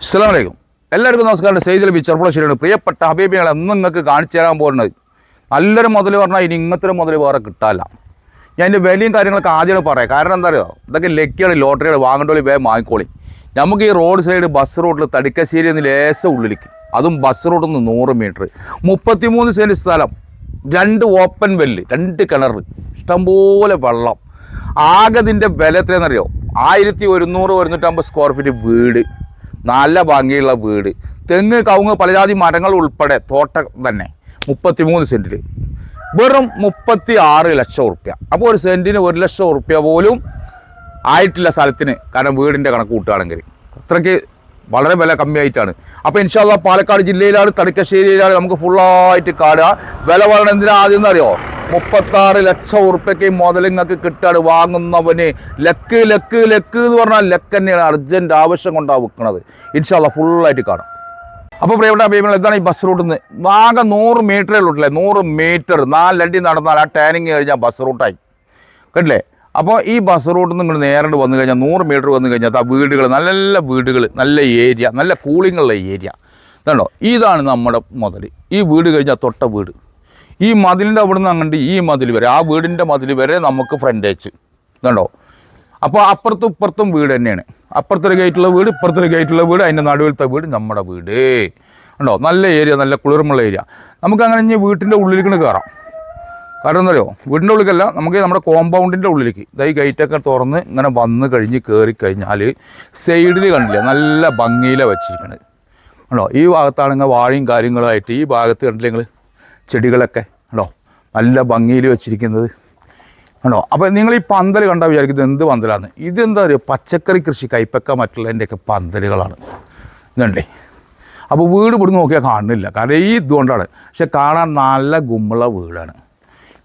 അസ്സലാമു അലൈക്കും എല്ലാവർക്കും നമസ്കാരം. സെയ്തിൽ ബി ചെറുപ്പുളശ്ശേരിയാണ് പ്രിയപ്പെട്ട ഹബീബികളെ എന്നും നിങ്ങൾക്ക് കാണിച്ചു തരാൻ പോകുന്നത് നല്ലൊരു മുതൽ പറഞ്ഞാൽ ഇനി ഇങ്ങനത്തെ മുതൽ വേറെ കിട്ടാല്ല ഞാൻ എന്റെ വിലയും കാര്യങ്ങളൊക്കെ ആദ്യമാണ് പറയാം. കാരണം എന്താ അറിയോ? ഇതൊക്കെ ലക്കിയാണ് ലോട്ടറികൾ വാങ്ങേണ്ടോളി വേഗം വാങ്ങിക്കോളി. നമുക്ക് ഈ റോഡ് സൈഡ് ബസ് റോഡിൽ തടിക്കശ്ശേരി എന്ന് ലേശം ഉള്ളിലേക്ക്. അതും ബസ് റോഡിൽ നിന്ന് നൂറ് മീറ്റർ. മുപ്പത്തിമൂന്ന് സെന്റ് സ്ഥലം. രണ്ട് ഓപ്പൺ വെല്ല് രണ്ട് കിണർ. ഇഷ്ടംപോലെ വെള്ളം. ആകെ ഇതിന്റെ വില എത്രയാണെന്നറിയോ? ആയിരത്തി ഒരുന്നൂറ് ഒരുന്നൂറ്റമ്പത് സ്ക്വയർ ഫീറ്റ് വീട്. നല്ല ഭംഗിയുള്ള വീട്. തെങ്ങ് കവുങ്ങ് പലജാതി മരങ്ങൾ ഉൾപ്പെടെ തോട്ടം തന്നെ. മുപ്പത്തിമൂന്ന് സെന്റിൽ വെറും മുപ്പത്തി ആറ് ലക്ഷം ഉറുപ്യ അപ്പോൾ ഒരു സെന്റിന് ഒരു ലക്ഷം ഉറുപ്യ പോലും ആയിട്ടില്ല സ്ഥലത്തിന്. കാരണം വീടിന്റെ കണക്ക് കൂട്ടുകയാണെങ്കിൽ. അത്രയ്ക്ക് വളരെ വില കമ്മിയായിട്ടാണ്. അപ്പോൾ ഇൻഷാല്ല പാലക്കാട് ജില്ലയിലാണ് തടിക്കശ്ശേരിയിലാണ് നമുക്ക് ഫുള്ളായിട്ട് കാണുക. വില വളരെ എന്തിനാ ആദ്യം എന്നറിയോ? മുപ്പത്താറ് ലക്ഷം ഉറുപ്പ്യക്ക് മുതൽ നിങ്ങൾക്ക് കിട്ടാണ്. വാങ്ങുന്നവന് ലക്ക് ലക്ക് ലക്ക് എന്ന് പറഞ്ഞാൽ ലക്ക് തന്നെയാണ് അർജന്റ് ആവശ്യം കൊണ്ടാണ് വിൽക്കുന്നത് ഇൻഷാല്ല ഫുള്ളായിട്ട് കാണാം. അപ്പോൾ പ്രിയപ്പെട്ട അഭിപ്രായങ്ങൾ എന്താണ് ഈ ബസ് റൂട്ടിൽ നിന്ന് ആകെ നൂറ് മീറ്ററേ ഉള്ളൂല്ലേ നൂറ് മീറ്റർ നാലടി നടന്നാൽ ആ ടാനിങ് കഴിഞ്ഞാൽ ബസ് റൂട്ടായി കേട്ടില്ലേ? അപ്പോൾ ഈ ബസ് റൂട്ടിൽ നിന്ന് ഇങ്ങോട്ട് നേരിട്ട് വന്നു കഴിഞ്ഞാൽ നൂറ് മീറ്റർ വന്നു കഴിഞ്ഞാൽ ആ വീടുകൾ നല്ല നല്ല വീടുകൾ നല്ല ഏരിയ നല്ല കൂളിങ്ങുള്ള ഏരിയ കണ്ടോ ഇതാണ്? നമ്മുടെ മുതൽ ഈ വീട് കഴിഞ്ഞാൽ തൊട്ട വീട്. ഈ മതിലിന്റെ അവിടെ നിന്ന് അങ്ങോട്ട് ഈ മതിൽ വരെ ആ വീടിന്റെ മതിൽ വരെ നമുക്ക് ഫ്രണ്ടേജ് കണ്ടോ? അപ്പോൾ അപ്പുറത്തും ഇപ്പുറത്തും വീട് തന്നെയാണ്. അപ്പുറത്തൊരു ഗേറ്റുള്ള വീട് ഇപ്പുറത്തൊരു ഗേറ്റുള്ള വീട് അതിന്റെ നടുവിലത്തെ വീട് നമ്മുടെ വീട്. ഉണ്ടോ നല്ല ഏരിയ നല്ല കുളിർമുള്ള ഏരിയ നമുക്ക് അങ്ങനെ ഇനി വീട്ടിന്റെ ഉള്ളിലേക്ക് കയറാം കാരണം എന്താ അറിയോ? വീടിന്റെ ഉള്ളിലേക്കല്ല നമുക്ക് നമ്മുടെ കോമ്പൗണ്ടിന്റെ ഉള്ളിലേക്ക്. ഇതായി ഗേറ്റൊക്കെ തുറന്ന് ഇങ്ങനെ വന്ന് കഴിഞ്ഞ് കയറി കഴിഞ്ഞാൽ സൈഡിൽ കണ്ടില്ല? നല്ല ഭംഗിയിലാണ് വെച്ചിരിക്കുന്നത് ഉണ്ടോ ഈ ഭാഗത്താണെങ്കിൽ വാഴയും കാര്യങ്ങളുമായിട്ട് ഈ ഭാഗത്ത് കണ്ടില്ലേ നിങ്ങൾ ചെടികളൊക്കെ ഉണ്ടോ നല്ല ഭംഗിയിൽ വെച്ചിരിക്കുന്നത് ആണോ അപ്പോൾ നിങ്ങൾ ഈ പന്തൽ കണ്ടാൽ വിചാരിക്കുന്നത് എന്ത് പന്തലാണ് ഇതെന്താ പറയുക പച്ചക്കറി കൃഷി കൈപ്പക്ക മറ്റുള്ളതിന്റെയൊക്കെ പന്തലുകളാണ്. ഇതുണ്ടേ? അപ്പോൾ വീട് ഇവിടുന്ന് നോക്കിയാൽ കാണുന്നില്ല. കാരണം ഈ ഇതുകൊണ്ടാണ്. പക്ഷെ കാണാൻ നല്ല ഗുമ്മള വീടാണ്.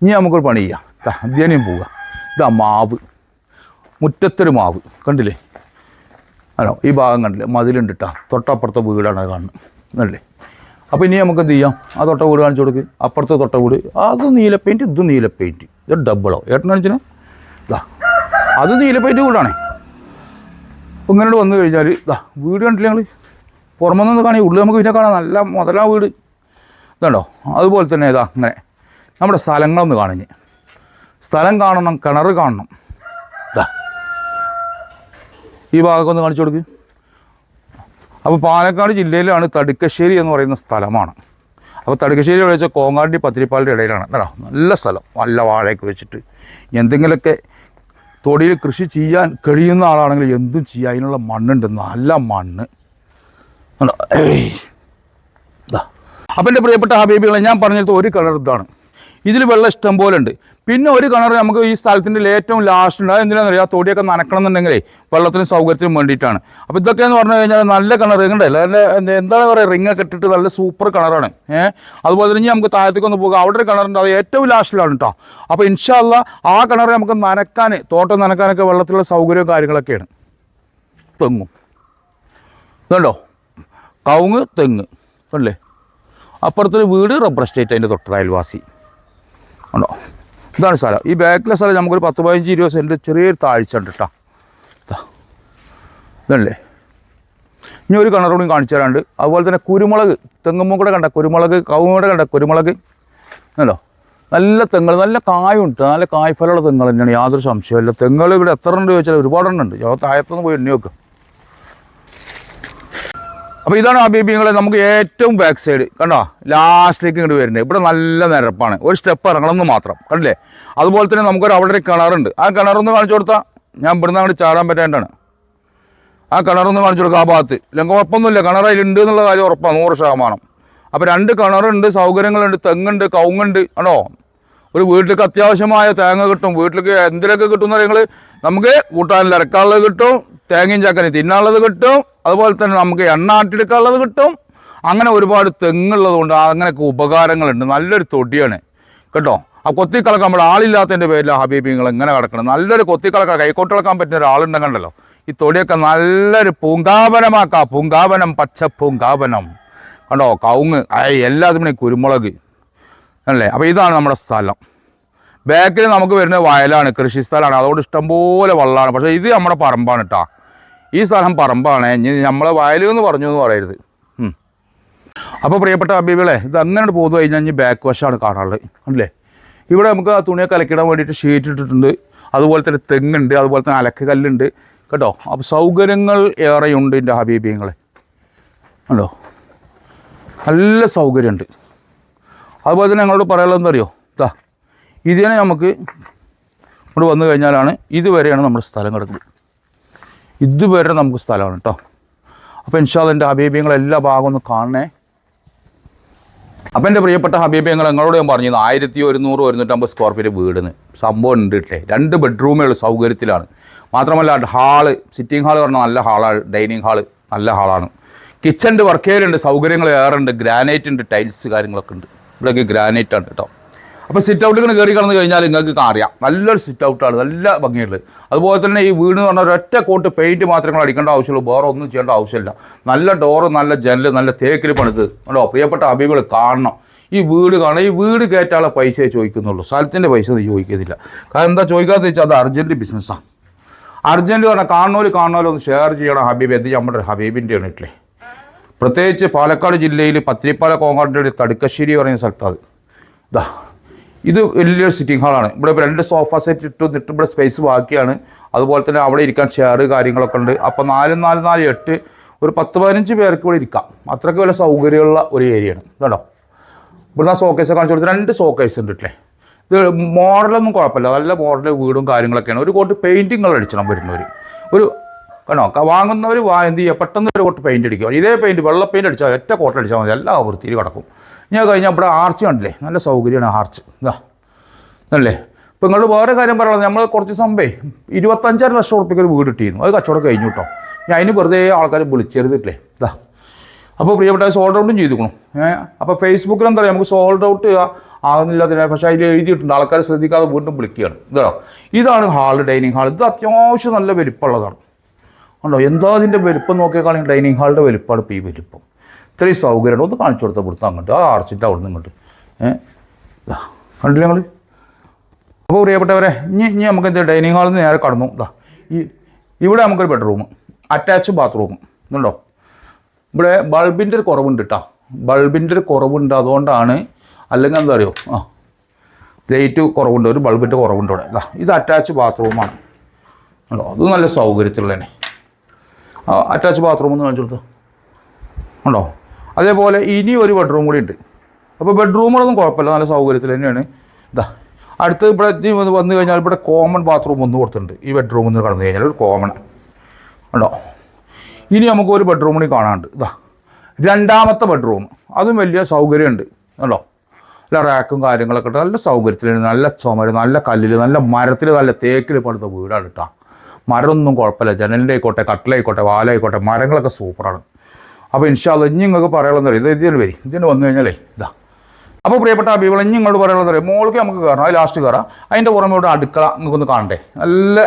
ഇനി നമുക്കൊരു പണി ചെയ്യാം. അധ്യയനം പോവുക. ഇതാ മാവ്. മുറ്റത്തൊരു മാവ്. കണ്ടില്ലേ? ആണോ ഈ ഭാഗം കണ്ടില്ലേ? മതിലുണ്ട് കേട്ടോ തൊട്ടപ്പുറത്തെ വീടാണ് കാണുന്നത്. കണ്ടില്ലേ അപ്പോൾ ഇനി നമുക്ക് എന്ത് ചെയ്യാം? ആ തൊട്ട വീട് കാണിച്ചു കൊടുക്ക്. അപ്പുറത്തെ തൊട്ട വീട്. അത് നീല പെയിന്റ് ഇത് നീല പെയിന്റ് ഇത് ഡബിളോ ഏട്ടൻ കാണിച്ചിന്? ഇതാ അത് നീല പെയിന്റ് വീടാണേ അപ്പോൾ ഇങ്ങനെ വന്നു കഴിഞ്ഞാൽ ഇതാ വീട് കണ്ടില്ല ഞങ്ങൾ പുറമെ നിന്ന് കാണി ഉള്ളിൽ നമുക്ക് പിന്നെ കാണാം. നല്ല മുതലാ വീട്. ഇതുണ്ടോ? അതുപോലെ തന്നെ ഇതാ അങ്ങനെ നമ്മുടെ സ്ഥലങ്ങളൊന്ന് കാണിഞ്ഞ്. സ്ഥലം കാണണം കിണർ കാണണം. ഇതാ ഈ ഭാഗമൊക്കെ ഒന്ന് കാണിച്ചു കൊടുക്ക്. അപ്പോൾ പാലക്കാട് ജില്ലയിലാണ് തടുക്കശ്ശേരി എന്ന് പറയുന്ന സ്ഥലമാണ്. അപ്പോൾ തടുക്കശ്ശേരി എവിടെ വെച്ചാൽ കോങ്ങാടി പത്തിരിപ്പാലിന്റെ ഇടയിലാണ്. കേട്ടോ നല്ല സ്ഥലം. നല്ല വാഴയൊക്കെ വെച്ചിട്ട്. എന്തെങ്കിലുമൊക്കെ തൊടിയിൽ കൃഷി ചെയ്യാൻ കഴിയുന്ന ആളാണെങ്കിൽ എന്തും ചെയ്യാം. അതിനുള്ള മണ്ണുണ്ട്. നല്ല മണ്ണ്. കണ്ടോ? ഏയ്. ഇതാ അപ്പം എന്റെ പ്രിയപ്പെട്ട ഹബീബികളെ ഞാൻ പറഞ്ഞിടത്ത് ഒരു കളർ ഇതാണ്. ഇതിൽ വെള്ളം ഇഷ്ടം പോലെ ഉണ്ട്. പിന്നെ ഒരു കിണർ നമുക്ക് ഈ സ്ഥലത്തിന്റെ ഏറ്റവും ലാസ്റ്റ് ഉണ്ട്. അതെന്തിനാണെന്ന് അറിയാം ആ തൊടിയൊക്കെ നനക്കണം എന്നുണ്ടെങ്കിലേ വെള്ളത്തിനും സൗകര്യത്തിനും വേണ്ടിയിട്ടാണ്. അപ്പോൾ ഇതൊക്കെ എന്ന് പറഞ്ഞു കഴിഞ്ഞാൽ നല്ല കിണർ കണ്ടല്ലേ നല്ല എന്താണ് പറയുക റിങ്ങൊക്കെ ഇട്ടിട്ട് നല്ല സൂപ്പർ കിണറാണ്. ഏഹ് അതുപോലെ തന്നെ നമുക്ക് താഴത്തേക്ക് ഒന്ന് പോകാം. അവിടെ ഒരു കിണറുണ്ട്. അത് ഏറ്റവും ലാസ്റ്റിലാണ് കേട്ടോ അപ്പോൾ ഇൻഷാല്ല ആ കിണർ നമുക്ക് നനക്കാൻ തോട്ടം നനക്കാനൊക്കെ വെള്ളത്തിലുള്ള സൗകര്യവും കാര്യങ്ങളൊക്കെയാണ്. തെങ്ങും. ഇതുണ്ടോ കവുങ്ങ് തെങ്ങ്. അല്ലേ? അപ്പുറത്തൊരു വീട് റബ്ബർ എസ്റ്റേറ്റ് അതിന്റെ തൊട്ടത് അയൽവാസി. ഉണ്ടോ? ഇതാണ് സ്ഥലം. ഈ ബാക്കിലെ സ്ഥലം നമുക്കൊരു പത്ത് പതിനഞ്ച് ഇരുപത് സെന്റ് ചെറിയൊരു താഴ്ച ഉണ്ട് കേട്ടോ ഇതാ. ഇതല്ലേ? ഇനി ഒരു കിണർ കൂടി കാണിച്ചു തരാണ്ട് അതുപോലെ തന്നെ കുരുമുളക്. തെങ്ങുമ്പോൾ കൂടെ കണ്ട കുരുമുളക് കവുങ്ങ് കൂടെ കണ്ട കുരുമുളക്. അല്ലോ നല്ല തെങ്ങൾ നല്ല കായുണ്ട് നല്ല കായ്ഫലമുള്ള തെങ്ങൾ തന്നെയാണ്. യാതൊരു സംശയമില്ല തെങ്ങൾ ഇവിടെ എത്ര ഉണ്ട് ചോദിച്ചാൽ ഒരുപാടെണ്ണം ഉണ്ട്. ഞാൻ താഴത്തൊന്ന് പോയി എണ്ണി വെക്കുക അപ്പോൾ ഇതാണ് അബീബിങ്ങളെ നമുക്ക് ഏറ്റവും ബാക്ക് സൈഡ് കണ്ടോ? ലാസ്റ്റിലേക്ക് ഇങ്ങോട്ട് വരുന്നത്. ഇവിടെ നല്ല നിരപ്പാണ്. ഒരു സ്റ്റെപ്പ് ഇറങ്ങണമെന്ന് മാത്രം. കണ്ടില്ലേ? അതുപോലെ തന്നെ നമുക്കൊരു അവിടെ ഒരു കിണറുണ്ട്. ആ കിണറൊന്ന് കാണിച്ചു കൊടുത്താൽ ഞാൻ ഇവിടുന്ന് അങ്ങോട്ട് ചാടാൻ പറ്റാണ്ടാണ് ആ കിണറൊന്ന് കാണിച്ചു കൊടുക്കുക ആ ഭാഗത്ത്. ഇല്ലെങ്കിൽ കുഴപ്പമൊന്നുമില്ല. കിണർ അതിലുണ്ട് എന്നുള്ള കാര്യം ഉറപ്പാണ് നൂറ് ശതമാനം. അപ്പോൾ രണ്ട് കിണറുണ്ട് സൗകര്യങ്ങളുണ്ട് തെങ്ങുണ്ട് കൗങ്ങുണ്ട് ആണോ ഒരു വീട്ടിലേക്ക് അത്യാവശ്യമായ തേങ്ങ കിട്ടും. വീട്ടിലേക്ക് എന്തിനൊക്കെ എന്ന് നിങ്ങൾ നമുക്ക് കൂട്ടാനിൽ ഇറക്കാനുള്ളത് കിട്ടും. തേങ്ങയും ചക്കരയും തിന്നാനുള്ളത് കിട്ടും. അതുപോലെ തന്നെ നമുക്ക് എണ്ണ ആട്ടിയെടുക്കാനുള്ളത് കിട്ടും. അങ്ങനെ ഒരുപാട് തെങ്ങുള്ളത് കൊണ്ട് അങ്ങനെയൊക്കെ ഉപകാരങ്ങളുണ്ട്. നല്ലൊരു തൊടിയാണ്. കേട്ടോ? ആ കൊത്തിക്കളക്കാൻ നമ്മൾ ആളില്ലാത്തതിന്റെ പേരിൽ ഹബീബിങ്ങൾ ഇങ്ങനെ കിടക്കണം നല്ലൊരു കൊത്തിക്കളക്കാൻ കൈക്കോട്ട് കളക്കാൻ പറ്റുന്ന ഒരാളുണ്ടെങ്കിലോ ഈ തൊടിയൊക്കെ നല്ലൊരു പൂങ്കാവനമാക്കാം. പൂങ്കാവനം പച്ച പൂങ്കാവനം. കണ്ടോ? കവുങ്ങ്. എല്ലാത്തിനും കുരുമുളക്. അല്ലേ? അപ്പോൾ ഇതാണ് നമ്മുടെ സ്ഥലം. ബാക്കിൽ നമുക്ക് വരുന്ന വയലാണ്. കൃഷി സ്ഥലമാണ്. അതുകൊണ്ട് ഇഷ്ടംപോലെ വെള്ളമാണ്. പക്ഷേ ഇത് നമ്മുടെ പറമ്പാണ് കേട്ടോ ഈ സ്ഥലം പറമ്പാണ്. ഇനി നമ്മളെ എന്ന് പറഞ്ഞു എന്ന് പറയരുത്. അപ്പോൾ പ്രിയപ്പെട്ട അബീബികളെ ഇത് അങ്ങനെ പോകുന്നു കഴിഞ്ഞാൽ ഇനി ബാക്ക് വശമാണ് കാണാനുള്ളത്. അല്ലേ? ഇവിടെ നമുക്ക് ആ തുണിയൊക്കെ അലക്കിടാൻ വേണ്ടിയിട്ട് ഷീറ്റ് ഇട്ടിട്ടുണ്ട്. അതുപോലെ തന്നെ തെങ്ങുണ്ട് അതുപോലെ തന്നെ അലക്ക് കല്ലുണ്ട്. കേട്ടോ? അപ്പോൾ സൗകര്യങ്ങൾ ഏറെയുണ്ട് എന്റെ ഹബീബിങ്ങളെ ഉണ്ടോ നല്ല സൗകര്യമുണ്ട്. അതുപോലെ തന്നെ ഞങ്ങളോട് പറയാനുള്ളത് എന്തറിയോ ഇതാ ഇതിനെ നമുക്ക് ഇവിടെ വന്നു കഴിഞ്ഞാലാണ് ഇതുവരെയാണ് നമ്മുടെ സ്ഥലം കിടക്കുന്നത്. ഇതുവരെ നമുക്ക് സ്ഥലമാണ് കേട്ടോ അപ്പോൾ ഇൻഷാൽ എന്റെ ഹബീബിയങ്ങൾ എല്ലാ ഭാഗവും ഒന്ന് കാണണേ. അപ്പം എന്റെ പ്രിയപ്പെട്ട ഹബീബിയങ്ങൾ നിങ്ങളോട് ഞാൻ പറഞ്ഞത് ആയിരത്തി ഒരുന്നൂറ് ഒരുന്നൂറ്റമ്പത് സ്ക്വയർ ഫീറ്റ് വീടിന് സംഭവം ഉണ്ട് ഇട്ടേ രണ്ട് ബെഡ്റൂമുകൾ സൗകര്യത്തിലാണ്. മാത്രമല്ല ഹാൾ സിറ്റിംഗ് ഹാൾ പറഞ്ഞാൽ നല്ല ഹാളാണ് ഡൈനിങ് ഹാൾ നല്ല ഹാളാണ് കിച്ചന്റെ വർക്ക് ഏരിയ ഉണ്ട് സൗകര്യങ്ങൾ ഏറെ ഉണ്ട് ഗ്രാനൈറ്റ് ഉണ്ട് ടൈൽസ് കാര്യങ്ങളൊക്കെ ഉണ്ട്. ഇവിടെയൊക്കെ ഗ്രാനൈറ്റ് ആണ് കേട്ടോ അപ്പോൾ സിറ്റ് ഔട്ടിൽ കയറി കടന്നു കഴിഞ്ഞാൽ നിങ്ങൾക്ക് അറിയാം നല്ലൊരു സിറ്റ് ഔട്ടാണ് നല്ല ഭംഗിയുള്ളത്. അതുപോലെ തന്നെ ഈ വീട് എന്ന് പറഞ്ഞാൽ ഒരൊറ്റ കോട്ട് പെയിന്റ് മാത്രമേ നിങ്ങൾ അടിക്കേണ്ട ആവശ്യമുള്ളൂ വേറെ ഒന്നും ചെയ്യേണ്ട ആവശ്യമില്ല. നല്ല ഡോറ് നല്ല ജനൽ നല്ല തേക്കിൽ പണിത്. കേട്ടോ പ്രിയപ്പെട്ട അഭികൾ കാണണം. ഈ വീട് കാണാം ഈ വീട് കയറ്റാനുള്ള പൈസയെ ചോദിക്കുന്നുള്ളൂ. സ്ഥലത്തിന്റെ പൈസ ഒന്നും ചോദിക്കുന്നില്ല. കാരണം എന്താ ചോദിക്കാത്ത വെച്ചാൽ അത് അർജന്റ് ബിസിനസ്സാണ് അർജന്റ് പറഞ്ഞാൽ കാണുന്നവർ കാണുന്നവർ ഒന്ന് ഷെയർ ചെയ്യണം ഹബീബ്. എന്ത് നമ്മുടെ ഹബീബിന്റെ ആണ് ഇട്ടില്ലേ പ്രത്യേകിച്ച് പാലക്കാട് ജില്ലയിൽ പത്തിരിപ്പാല കോങ്ങാടിന്റെ തടുക്കശ്ശേരി പറയുന്ന സ്ഥലത്താണ് ഇതാ ഇത് വലിയൊരു സിറ്റിംഗ് ഹാളാണ് ഇവിടെ രണ്ട് സോഫ സെറ്റ് ഇട്ടു നിട്ട് ഇവിടെ സ്പേസ് ബാക്കിയാണ്. അതുപോലെ തന്നെ അവിടെ ഇരിക്കാൻ ചെയർ കാര്യങ്ങളൊക്കെ ഉണ്ട്. അപ്പോൾ നാല് നാല് നാല് എട്ട് ഒരു പത്ത് പതിനഞ്ച് പേർക്ക് ഇവിടെ ഇരിക്കാം. അത്രയ്ക്ക് വലിയ സൗകര്യമുള്ള ഒരു ഏരിയയാണ് കേട്ടോ ഇവിടുന്ന് സോക്കേസ് കാണിച്ചു കൊടുത്ത് രണ്ട് സോക്കേസ് ഉണ്ട് ഇല്ലേ ഇത് മോഡലൊന്നും കുഴപ്പമില്ല. നല്ല മോഡൽ വീടും കാര്യങ്ങളൊക്കെയാണ്. ഒരു കോട്ട് പെയിന്റിങ്ങൾ അടിച്ചണം വരുന്നവർ ഒരു കണോ വാങ്ങുന്നവർ വാ എന്ത് ചെയ്യുക പെട്ടെന്ന് ഒരു കോട്ട് പെയിന്റ് അടിക്കുക ഇതേ പെയിന്റ് വെള്ള പെയിന്റ് അടിച്ചാൽ ഒറ്റ കോട്ട് അടിച്ചാൽ മതി. എല്ലാ വൃത്തിയിൽ കിടക്കും. ഞാൻ കഴിഞ്ഞാൽ ഇവിടെ ആർച്ച് കണ്ടില്ലേ? നല്ല സൗകര്യമാണ് ആർച്ച്. ഇതാ അല്ലേ ഇപ്പം നിങ്ങൾ വേറെ കാര്യം പറയുന്നത് നമ്മൾ കുറച്ച് സംഭവേ ഇരുപത്തഞ്ചര ലക്ഷം ഉറുപ്പിക്ക് ഒരു വീട് ഇട്ടിരുന്നു അത് കച്ചവടം കഴിഞ്ഞു കേട്ടോ. ഞാൻ അതിന് വെറുതെ ആൾക്കാർ വിളിച്ചെടുത്തിട്ടില്ലേ ഇതാ അപ്പോൾ പ്രിയപ്പെട്ട സോൾഡ് ഔട്ടും ചെയ്തിരിക്കണം. ഏഹ് അപ്പോൾ ഫേസ്ബുക്കിൽ എന്താ പറയുക നമുക്ക് സോൾഡ് ഔട്ട് ആകുന്നില്ല അതിനെ. പക്ഷെ അതിൽ എഴുതിയിട്ടുണ്ട് ആൾക്കാർ ശ്രദ്ധിക്കാതെ വീണ്ടും വിളിക്കുകയാണ്. ഇതാണോ ഇതാണ് ഹാൾ ഡൈനിങ് ഹാൾ ഇത് അത്യാവശ്യം നല്ല വലിപ്പമുള്ളതാണ്. ഉണ്ടോ എന്താ അതിന്റെ വലിപ്പം നോക്കിയാൽ ഡൈനിങ് ഹാളിന്റെ വലിപ്പമാണ് ഇപ്പോൾ ഈ വലിപ്പം. ഇത്രയും സൗകര്യമുണ്ട്. ഒന്ന് കാണിച്ചു കൊടുത്താൽ ഇവിടുത്തെ അങ്ങോട്ട്. ആ അടച്ചിട്ട് അവിടെ നിന്ന് ഇങ്ങോട്ട് ഏഹ് കണ്ടില്ല ഞങ്ങൾ അപ്പോൾ പ്രിയപ്പെട്ടവരെ ഇനി ഇനി നമുക്ക് എന്താ ഡൈനിങ് ഹാളിൽ നിന്ന് നേരെ കടന്നു. ഇതാ ഈ ഇവിടെ നമുക്കൊരു ബെഡ്റൂം അറ്റാച്ച് ബാത്റൂം. ഇതുണ്ടോ ഇവിടെ ബൾബിന്റെ ഒരു കുറവുണ്ട് കേട്ടോ ബൾബിന്റെ ഒരു കുറവുണ്ട് അതുകൊണ്ടാണ് അല്ലെങ്കിൽ എന്താ അറിയോ? ആ ലൈറ്റ് കുറവുണ്ട് ഒരു ബൾബിന്റെ കുറവുണ്ട് ഇവിടെ. ഇതാ ഇത് അറ്റാച്ച് ബാത്റൂമാണ് ഉണ്ടോ അത് നല്ല സൗകര്യത്തിലുള്ളതന്നെ. അറ്റാച്ച് ബാത്റൂം ഒന്ന് കാണിച്ചു കൊടുത്തു? ഉണ്ടോ അതേപോലെ ഇനി ഒരു ബെഡ്റൂം കൂടി ഉണ്ട്. അപ്പോൾ ബെഡ്റൂമുകളൊന്നും കുഴപ്പമില്ല നല്ല സൗകര്യത്തിൽ തന്നെയാണ്. ഇതാ അടുത്ത് ഇവിടെ വന്ന് കഴിഞ്ഞാൽ ഇവിടെ കോമൺ ബാത്റൂം ഒന്ന് കൊടുത്തിട്ടുണ്ട്. ഈ ബെഡ്റൂമിൽ നിന്ന് കടന്നു കഴിഞ്ഞാൽ ഒരു കോമൺ ഉണ്ടോ ഇനി നമുക്ക് ഒരു ബെഡ്റൂം കൂടി കാണാനുണ്ട്. ഇതാ രണ്ടാമത്തെ ബെഡ്റൂം അതും വലിയ സൗകര്യമുണ്ട്. ഉണ്ടോ നല്ല റാക്കും കാര്യങ്ങളൊക്കെ ഇട്ട് നല്ല സൗകര്യത്തിലുണ്ട് നല്ല ചുമര് നല്ല കല്ലിൽ നല്ല മരത്തിൽ നല്ല തേക്കിൽ പടുത്ത വീടാണ് കേട്ടോ മരമൊന്നും കുഴപ്പമില്ല. ജനലിന്റെ ആയിക്കോട്ടെ കട്ടിലായിക്കോട്ടെ വാലായിക്കോട്ടെ മരങ്ങളൊക്കെ സൂപ്പറാണ് അപ്പോൾ ഇൻഷാല്ല ഇനി നിങ്ങൾക്ക് പറയാനുള്ളത് ഇത് ഇതിന് വരും. ഇതിന് വന്നു കഴിഞ്ഞാലേ ഇതാ. അപ്പോൾ പ്രിയപ്പെട്ട അഭികൾ ഇനി ഇങ്ങോട്ട് പറയാനുള്ളത് അറിയാം? മോൾക്ക് നമുക്ക് കയറണം അത് ലാസ്റ്റ് കയറാം അതിന്റെ പുറമെ അടുക്കള നിങ്ങൾക്കൊന്ന് കാണണ്ടേ? നല്ല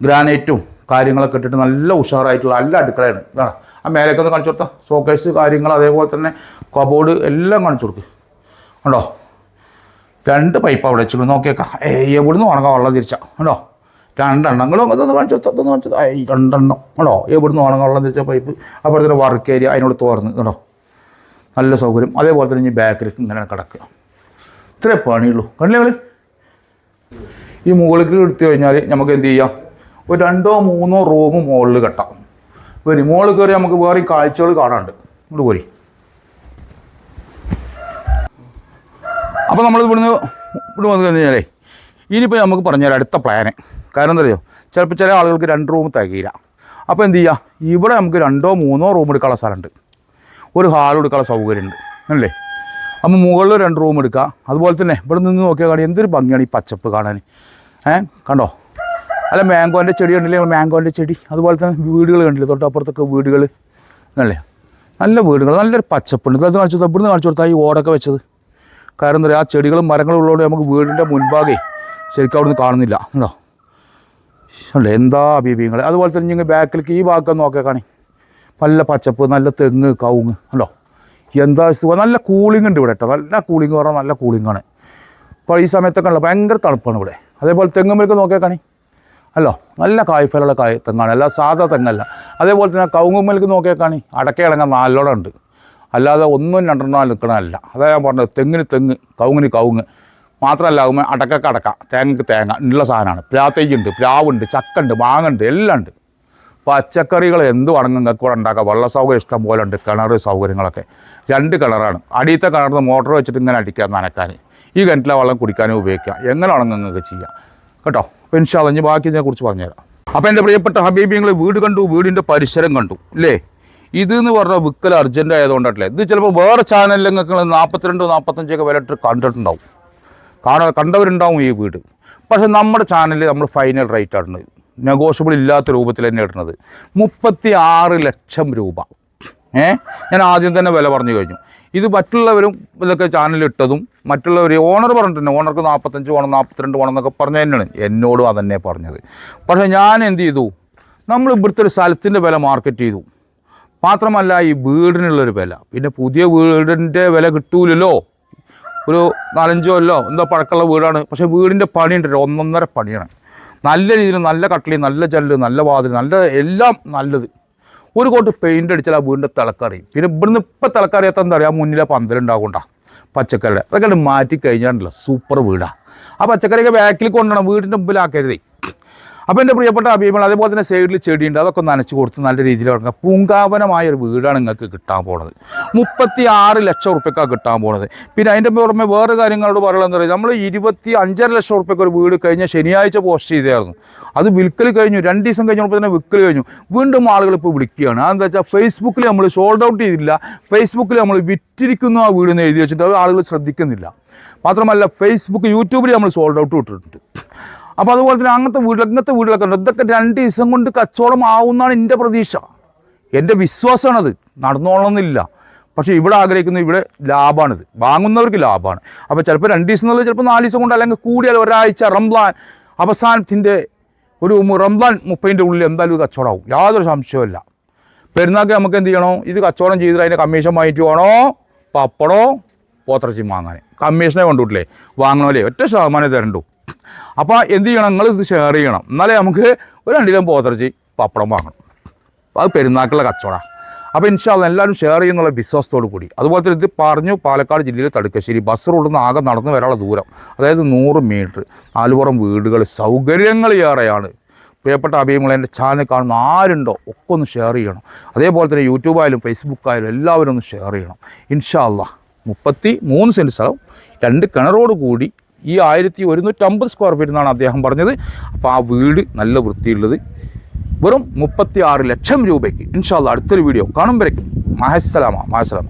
ഗ്രാനൈറ്റും കാര്യങ്ങളൊക്കെ ഇട്ടിട്ട് നല്ല ഉഷാറായിട്ടുള്ള നല്ല അടുക്കളയാണ്. ഇതാണ്. ആ മേലേക്ക് ഒന്ന് കാണിച്ചു കൊടുത്താൽ ഷോക്കേസ് കാര്യങ്ങൾ അതേപോലെ തന്നെ കബോർഡ് എല്ലാം കാണിച്ചു കൊടുക്കും. ഉണ്ടോ രണ്ട് പൈപ്പ് അവിടെ വെച്ചിട്ട് നോക്കിയേക്കാം. എവിടുന്ന് ഉണങ്ങാൻ വെള്ളം തിരിച്ചാൽ ഉണ്ടോ രണ്ടെണ്ണം നിങ്ങൾ അതൊന്ന് കാണിച്ചു തന്നു കാണിച്ചു. ഏയ് രണ്ടെണ്ണം. കേട്ടോ എവിടുന്ന് ഉണങ്ങാൻ വെള്ളം തിരിച്ച പൈപ്പ്. അപ്പുറത്തെ വർക്ക് ഏരിയ അതിനോട് തോർന്ന്. കേട്ടോ നല്ല സൗകര്യം. അതേപോലെ തന്നെ ഇനി ബാക്കിലേക്ക് ഇങ്ങനെ കിടക്കുക. ഇത്രേ പണിയുള്ളൂ. കണ്ടില്ലേ നിങ്ങൾ ഈ മുകളിലേക്ക് എടുത്തു കഴിഞ്ഞാൽ നമുക്ക് എന്ത് ചെയ്യാം? ഒരു രണ്ടോ മൂന്നോ റൂം മുകളിൽ കെട്ടാം. വരി മുകളിൽ കയറി നമുക്ക് വേറെ കാഴ്ചകൾ കാണാനുണ്ട്. ഇങ്ങോട്ട് പോരി. അപ്പോൾ നമ്മൾ ഇവിടുന്ന് ഇവിടെ വന്നു കഴിഞ്ഞാലേ ഇനിയിപ്പോൾ നമുക്ക് പറഞ്ഞുതരാം അടുത്ത പ്ലാന് കാരണം എന്താ അറിയോ ചിലപ്പോൾ ചില ആളുകൾക്ക് രണ്ട് റൂം തികയില്ല. അപ്പോൾ എന്ത് ചെയ്യുക ഇവിടെ നമുക്ക് രണ്ടോ മൂന്നോ റൂം എടുക്കാനുള്ള സ്ഥലമുണ്ട്. ഒരു ഹാൾ എടുക്കാനുള്ള സൗകര്യമുണ്ട്. അല്ലേ? അപ്പോൾ മുകളിൽ രണ്ട് റൂം എടുക്കുക അതുപോലെ തന്നെ ഇവിടെ നിന്ന് നോക്കിയാൽ കാണി. എന്തൊരു ഭംഗിയാണ് ഈ പച്ചപ്പ് കാണാൻ. ഏ? കണ്ടോ? അല്ല മാംഗോന്റെ ചെടി ഉണ്ടല്ലേ മാംഗോന്റെ ചെടി. അതുപോലെ തന്നെ വീടുകൾ കണ്ടില്ല? തൊട്ടപ്പുറത്തൊക്കെ വീടുകൾ അല്ലേ? നല്ല വീടുകൾ നല്ലൊരു പച്ചപ്പുണ്ട്. അത് കാണിച്ചു ഇവിടുന്ന് കാണിച്ചു കൊടുത്താൽ ഈ ഓടൊക്കെ വെച്ചത്. കാരണം എന്താ പറയുക ആ ചെടികളും മരങ്ങളും ഉള്ളതുകൊണ്ട് നമുക്ക് വീടിന്റെ മുൻഭാഗേ ശരിക്കും അവിടുന്ന് കാണുന്നില്ല. ഉണ്ടോ അല്ലേ എന്താ അഭിപ്രായങ്ങൾ അതുപോലെ തന്നെ നിങ്ങൾ ബാക്കിലേക്ക് ഈ ഭാഗം നോക്കിയാൽ കാണി നല്ല പച്ചപ്പ് നല്ല തെങ്ങ് കവുങ്ങ് അല്ലോ എന്താ സുഖം? നല്ല കൂളിംഗ് ഉണ്ട് ഇവിടെ കേട്ടോ നല്ല കൂളിംഗ് പറഞ്ഞാൽ നല്ല കൂളിംഗ് ആണ്. ഇപ്പോൾ ഈ സമയത്തൊക്കെ ഉള്ള ഭയങ്കര തണുപ്പാണ് ഇവിടെ. അതേപോലെ തെങ്ങുമ്പോഴേക്ക് നോക്കിയാൽ കാണി അല്ലോ നല്ല കായ്ഫലുള്ള കായ തെങ്ങാണ്. അല്ല സാധാ തെങ്ങല്ല. അതേപോലെ തന്നെ കവുങ്ങുമ്മലേക്ക് കാണി അടക്കയിടങ്ങാൻ നാലോളം ഉണ്ട്. അല്ലാതെ ഒന്നും രണ്ടെണ്ണം നിൽക്കണമല്ല അതാ ഞാൻ പറഞ്ഞത് തെങ്ങിന് തെങ്ങ് കവുങ്ങിന് കവുങ്ങ്. മാത്രമല്ല അതുമ്പോൾ അടക്കക്ക് അടക്ക. തേങ്ങക്ക് തേങ്ങ ഉള്ള സാധനമാണ്. പ്ലാത്തേക്കുണ്ട് പ്ലാവുണ്ട് ചക്കുണ്ട് മാങ്ങുണ്ട് എല്ലാം ഉണ്ട്. പച്ചക്കറികൾ എന്ത് വേണമെങ്കിൽ നിങ്ങൾക്ക് ഇവിടെ ഉണ്ടാക്കാം. വെള്ള സൗകര്യം ഇഷ്ടം പോലെ ഉണ്ട് കിണർ സൗകര്യങ്ങളൊക്കെ. രണ്ട് കിണറാണ്. അടിയത്തെ കിണറിന് മോട്ടോർ വെച്ചിട്ട് ഇങ്ങനെ അടിക്കാൻ നനക്കാൻ ഈ കിണറ്റിലെ വെള്ളം കുടിക്കാനും ഉപയോഗിക്കാം. എങ്ങനെ വേണമെങ്കിൽ നിങ്ങൾക്ക് ചെയ്യാം. കേട്ടോ? അപ്പോൾ ഇൻഷാ ഇനി ബാക്കി ഇതിനെ കുറിച്ച് പറഞ്ഞുതരാം. അപ്പോൾ എന്റെ പ്രിയപ്പെട്ട ഹബീബി നിങ്ങൾ വീട് കണ്ടു വീടിന്റെ പരിസരം കണ്ടു അല്ലേ ഇത് എന്ന് പറഞ്ഞാൽ വിക്കൽ അർജന്റ് ആയതുകൊണ്ടല്ലേ? ഇത് ചിലപ്പോൾ വേറെ ചാനലിൽ നിങ്ങൾക്ക് നാൽപ്പത്തിരണ്ട് നാൽപ്പത്തഞ്ചൊക്കെ വിലയിട്ട് കണ്ടിട്ടുണ്ടാവും. കാണാ കണ്ടവരുണ്ടാവും ഈ വീട്. പക്ഷെ നമ്മുടെ ചാനലിൽ നമ്മൾ ഫൈനൽ റേറ്റ് ആണ് നെഗോഷ്യബിൾ ഇല്ലാത്ത രൂപത്തിൽ തന്നെ ഇടുന്നത്. മുപ്പത്തി ആറ് ലക്ഷം രൂപ. ഏ? ഞാൻ ആദ്യം തന്നെ വില പറഞ്ഞു കഴിഞ്ഞു. ഇത് മറ്റുള്ളവരും ഇതൊക്കെ ചാനലിട്ടതും മറ്റുള്ളവർ ഓണർ പറഞ്ഞിട്ടുണ്ട് ഓണർക്ക് നാൽപ്പത്തഞ്ച് വേണം നാൽപ്പത്തിരണ്ട് വേണം എന്നൊക്കെ പറഞ്ഞ തന്നെയാണ്. എന്നോടും അതന്നെ പറഞ്ഞത്. പക്ഷേ ഞാൻ എന്ത് ചെയ്തു? നമ്മൾ ഇവിടുത്തെ ഒരു സ്ഥലത്തിന്റെ വില മാർക്കറ്റ് ചെയ്തു. മാത്രമല്ല ഈ വീടിനുള്ളൊരു വില. പിന്നെ പുതിയ വീടിന്റെ വില കിട്ടൂലല്ലോ. ഒരു നാലഞ്ച് കൊല്ലോ എന്തോ പഴക്കമുള്ള വീടാണ്. പക്ഷേ വീടിന്റെ പണിയുണ്ട് ഒരു ഒന്നൊന്നര പണിയാണ്. നല്ല രീതിയിൽ നല്ല കട്ടിലി നല്ല ജല്ല് നല്ല വാതിൽ നല്ല എല്ലാം നല്ലത്. ഒരു കോട്ട് പെയിന്റ് അടിച്ചാൽ ആ വീടിന്റെ തിളക്കറിയും. പിന്നെ ഇവിടുന്ന് ഇപ്പം തിളക്കറിയാത്ത എന്താ പറയുക? മുന്നിലെ പന്തലുണ്ടാകൊണ്ട പച്ചക്കറിയുടെ. അതൊക്കെ മാറ്റി കഴിഞ്ഞാണ്ടല്ലോ സൂപ്പർ വീടാണ് ആ പച്ചക്കറിയൊക്കെ ബാക്കിൽ കൊണ്ടുപോകണം. വീടിന്റെ മുമ്പിലാക്കരുതേ. അപ്പോൾ എന്റെ പ്രിയപ്പെട്ട അഭിപ്രായം അതേപോലെ തന്നെ സൈഡിൽ ചെടിയുണ്ട്. അതൊക്കെ നനച്ച് കൊടുത്ത് നല്ല രീതിയിൽ തുടങ്ങുക പൂങ്കാവനമായ ഒരു വീടാണ് നിങ്ങൾക്ക് കിട്ടാൻ പോണത്. മുപ്പത്തി ആറ് ലക്ഷം ഉറുപ്പ്യക്കാണ് കിട്ടാൻ പോണത്. പിന്നെ അതിന്റെ പുറമെ വേറെ കാര്യങ്ങളോട് പറയുന്നത് പറയുക നമ്മൾ ഇരുപത്തി അഞ്ചര ലക്ഷം ഉറുപ്പ്യക്ക് ഒരു വീട് കഴിഞ്ഞ ശനിയാഴ്ച പോസ്റ്റ് ചെയ്തായിരുന്നു അത് വിൽക്കൽ കഴിഞ്ഞു രണ്ട് ദിവസം കഴിഞ്ഞപ്പോൾ തന്നെ വിൽക്കൽ കഴിഞ്ഞു. വീണ്ടും ആളുകൾ ഇപ്പോൾ വിളിക്കുകയാണ്. അതെന്താ വെച്ചാൽ ഫേസ്ബുക്കിൽ നമ്മൾ സോൾഡ് ഔട്ട് ചെയ്തില്ല. ഫേസ്ബുക്കിൽ നമ്മൾ വിറ്റിരിക്കുന്നു ആ വീട് എന്ന് എഴുതി വെച്ചിട്ട് ആളുകൾ ശ്രദ്ധിക്കുന്നില്ല. മാത്രമല്ല ഫേസ്ബുക്ക് യൂട്യൂബിൽ നമ്മൾ സോൾഡ് ഔട്ട് ഇട്ടിട്ടുണ്ട്. അപ്പോൾ അതുപോലെ തന്നെ അങ്ങനത്തെ വീട് അങ്ങനത്തെ വീടുകളൊക്കെ ഉണ്ട്. ഇതൊക്കെ രണ്ട് ദിവസം കൊണ്ട് കച്ചവടം ആവുമെന്നാണ് എന്റെ പ്രതീക്ഷ. എന്റെ വിശ്വാസമാണത്. നടന്നോളണമെന്നില്ല. പക്ഷേ ഇവിടെ ആഗ്രഹിക്കുന്നത് ഇവിടെ ലാഭമാണിത് വാങ്ങുന്നവർക്ക് ലാഭമാണ് അപ്പോൾ ചിലപ്പോൾ രണ്ട് ദിവസം എന്നുള്ളത് ചിലപ്പോൾ നാല് ദിവസം കൊണ്ട് അല്ലെങ്കിൽ കൂടിയാൽ ഒരാഴ്ച റംസാൻ അവസാനത്തിന്റെ ഒരു റംസാൻ മുപ്പതിന്റെ ഉള്ളിൽ എന്തായാലും ഇത് കച്ചവടമാവും. യാതൊരു സംശയമല്ല പെരുന്നാൾക്ക് നമുക്ക് എന്ത് ചെയ്യണോ? ഇത് കച്ചവടം ചെയ്തിട്ട് അതിന്റെ കമ്മീഷൻ വാങ്ങിയിട്ട് വേണോ? പപ്പടോ പോത്തിറച്ചി വാങ്ങാൻ കമ്മീഷനെ കൊണ്ടുവിട്ടില്ലേ വാങ്ങണമല്ലേ? ഒറ്റ ശതമാനം തരണ്ടു. അപ്പോൾ എന്ത് ചെയ്യണം? നിങ്ങൾ ഇത് ഷെയർ ചെയ്യണം. എന്നാലേ നമുക്ക് ഒരു രണ്ടിലും പോത്തിറച്ചി പപ്പടം വാങ്ങണം. അത് പെരുന്നാക്കുള്ള കച്ചവടം. അപ്പോൾ ഇൻഷാല്ല എല്ലാവരും ഷെയർ ചെയ്യുന്നുള്ള വിശ്വാസത്തോടു കൂടി. അതുപോലെ തന്നെ ഇത് പറഞ്ഞു പാലക്കാട് ജില്ലയിലെ തടുക്കശ്ശേരി ബസ് റോഡിൽ നിന്ന് ആകെ നടന്നു വരാനുള്ള ദൂരം. അതായത് നൂറ് മീറ്റർ നാലുപുറം വീടുകൾ സൗകര്യങ്ങൾ ഏറെയാണ്. പ്രിയപ്പെട്ട അഭിയങ്ങളെ എന്റെ ചാനൽ കാണുന്ന ആരുണ്ടോ ഒക്കെ ഒന്ന് ഷെയർ ചെയ്യണം. അതേപോലെ തന്നെ യൂട്യൂബായാലും ഫേസ്ബുക്കായാലും എല്ലാവരും ഒന്ന് ഷെയർ ചെയ്യണം. ഇൻഷാല്ല മുപ്പത്തി മൂന്ന് സെന്റ് സ്ഥലം രണ്ട് കിണറോട് കൂടി ഈ ആയിരത്തി ഒരുന്നൂറ്റമ്പത് സ്ക്വയർ ഫീറ്റ് എന്നാണ് അദ്ദേഹം പറഞ്ഞത്. അപ്പോൾ ആ വീട് നല്ല വൃത്തിയുള്ളത്. വെറും മുപ്പത്തി ആറ് ലക്ഷം രൂപയ്ക്ക്. ഇൻഷാല്ല അടുത്തൊരു വീഡിയോ കാണുമ്പോഴേക്കും മഹസ്സലാമ മഹസ്സലാമ